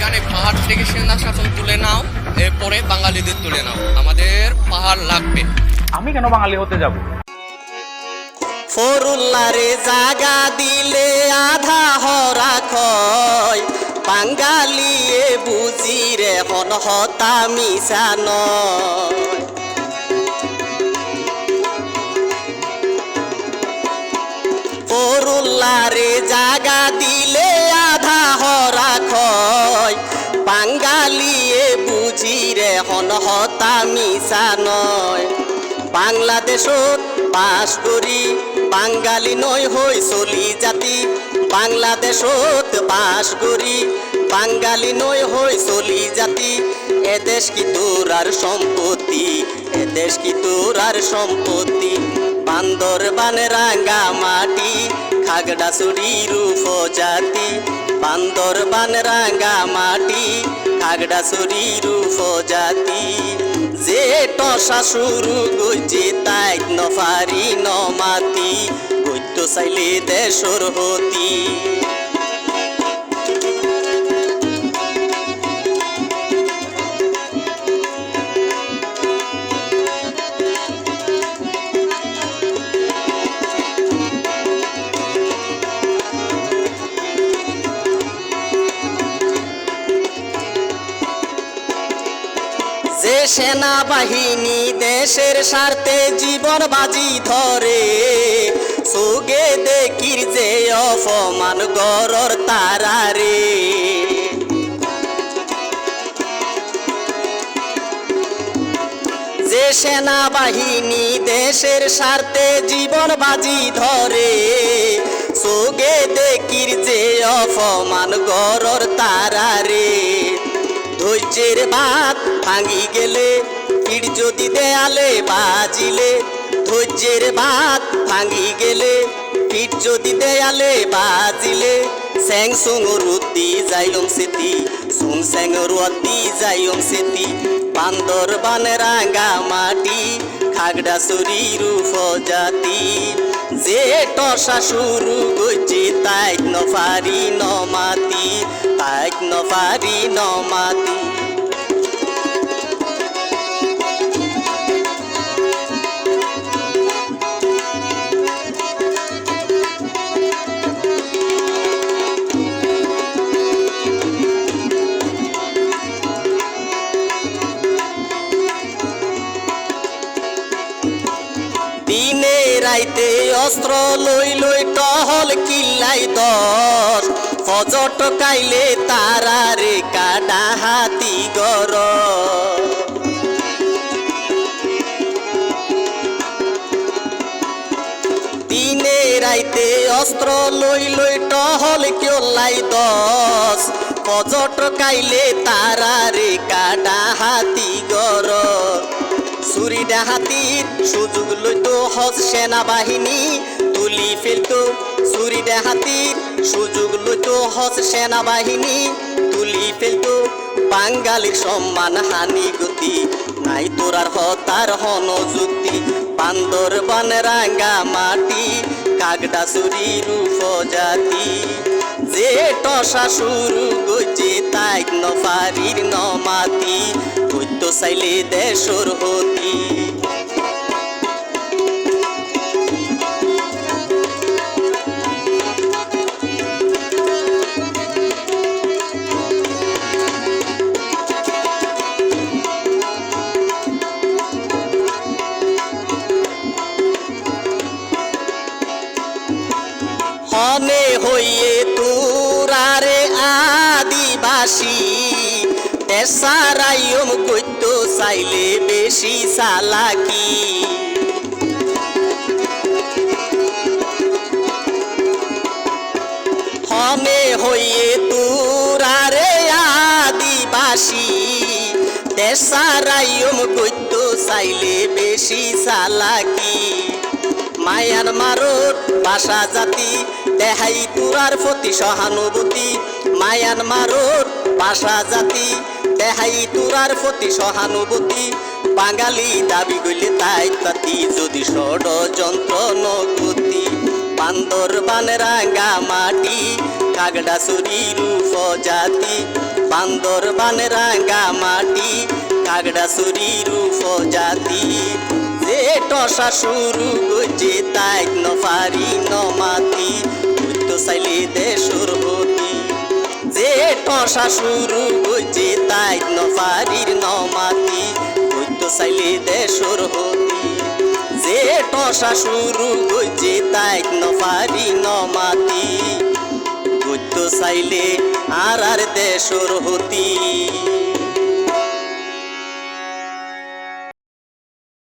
এখানে পাহাড় থেকে সেনা শাসন তুলে নাও এরপরে বাঙালিদের তুলে নাও। আমাদের পাহাড় লাগবে। আমি কেন বাঙালি হতে যাব? ফরুল্লারে জাগা দিলে আধা হরা খয় বাঙ্গালিয়ে বুঝি রে হন হতা মিশান ফরুল্লারে জাগা দিলে হরা খয় বাঙ্গালিয়ে বুঝি রে হন হতা মিশা নয়। বাংলাদেশত বাস করি, বাঙালি নয় হই চলি জাতি। বাংলাদেশত বাস করি, বাঙালি নয় হই চলি জাতি। এদেশ কি তোর আর সম্পত্তি? এদেশ কি তোর আর সম্পত্তি? বান্দর বানে রাঙ্গা মাটি খাগড়া চুরি রূপ জাতি, বান্দর বান রাঙ্গা মাটি খাগড়া চুরি রূপ জাতি। যে টসা শুরু গইছে তাই নফারি নমাতি গইত চাইলে দেশর হতি। সেনাবাহিনী দেশের স্বার্থে জীবন বাজি ধরে। সোগে দেখির যে অপমান গরর তারারে যে সেনাবাহিনী দেশের স্বার্থে জীবন বাজি ধরে, সোগে দেখির যে অপমান গরর তারারে ধৈর্যের বাদ ভাঙি গেলে, পিঠ যদি দেয়ালে বাজিলে, ধৈর্যের বাদ ভাঙি গেলে, পিঠ যদি দেয়ালে বাজিলে। স্যাং সুং রুতি যাইলম সেতি, সুং স্যাং রুয়াতি যাইম সেতি। বান্দর বানে রাঙ্গা মাটি, খাগড়া চুরি রূপ জাতি। যে টসা শুরু গইছে তাই নফারি নমাতি তাই নফারি নমাতি। দিনে রাইতে অস্ত্র লই লই টহল কিল্লাই দশ। ফজর টকাইলে তারারে কাডা হাতি গর দিনে রাইতে অস্ত্র লই লই টহল কিলাই দশ। ফজর টকাইলে তারারে কাডা হাতি গর চুরি ডাহাতির সুযোগ লইতো হজ সেনাবাহিনী, তুলি ফেলতো চুরি ডাহাতির সুযোগ লইতো হজ সেনাবাহিনী, তুলি ফেলতো বাঙালির সম্মান হানি গতি, নাই তোরার হতার হন যুক্তি বান্দর বান রাঙ্গা মাটি, কাগডা চুরি রূপ জাতি যে টসা শুরু গইছে তাই নফারির নমাতি হইতো চাইলে দেশর হতি হনে হইয়ে তুরারে আদিবাসী। পেশারাইম কইত, চাইলে বেশি চালাকি। হনে হইয়ে তুরারে আদিবাসী দেশারাইম কইত, চাইলে বেশি চালাকি। মায়ার মারত বাসা জাতি, দেহাই তুরার প্রতি সহানুভূতি। মায়ান মারত বাসা জাতি দেহাই তুরার প্রতি সহানুভূতি। বাঙালি দাবি গইলে তাই তাতি, যদি ষড়যন্ত্র নগতি বান্দর বান রাঙ্গা মাটি, কাগড়া চুরি রূপ জাতি। বান্দরবান রাঙ্গা মাটি, কাগড়া সুরির উপজাতি যে টসা শুরু গজে তাই নফারি নমাতি। তো চাইলে দেশর টসা শুরু বুঝি তাই নফারির নমাতি তো চাইলে দেশর হতি। যে টসা শুরু বুঝি তাই নফারি নমাতি বুঝতো চাইলে আর আর দেশর হতি।